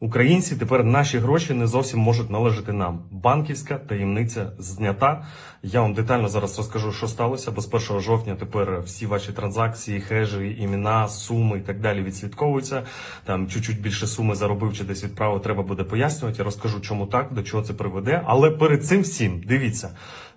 Українці тепер наші гроші не зовсім можуть належати нам. Банківська таємниця знята. Я вам детально зараз розкажу, що сталося, бо з 1 жовтня тепер всі ваші транзакції, хежі, імена, суми і так далі відслідковуються. Там чуть-чуть більше суми заробив чи десь відправив, треба буде пояснювати. Я розкажу, чому так, до чого це приведе. Але перед цим всім дивіться.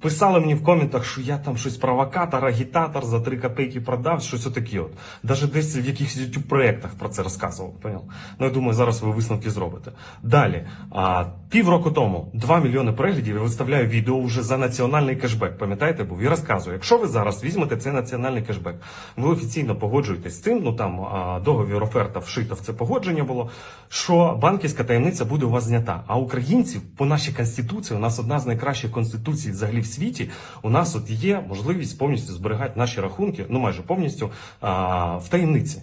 Писали мені в коментах, що я там щось провокатор, агітатор за 3 копейки продав, щось отаке от. Даже десь в якихось youtube проєктах про це розказував. Понял? Ну я думаю, зараз ви висновки зробите. Далі, а, півроку тому 2 мільйони переглядів я виставляю відео вже за національний кешбек. Пам'ятаєте, був і розказую, якщо ви зараз візьмете цей національний кешбек, ви офіційно погоджуєтесь з цим. Ну там а, договір оферта вшита в це погодження було. Що банківська таємниця буде у вас знята. А українців по нашій конституції, у нас одна з найкращих конституцій взагалі в світі. У нас от є можливість повністю зберігати наші рахунки, ну майже повністю а, в таємниці.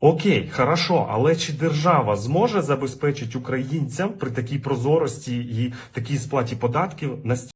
Окей, хорошо, але чи держава зможе забезпечити українцям при такій прозорості і такій сплаті податків настільки?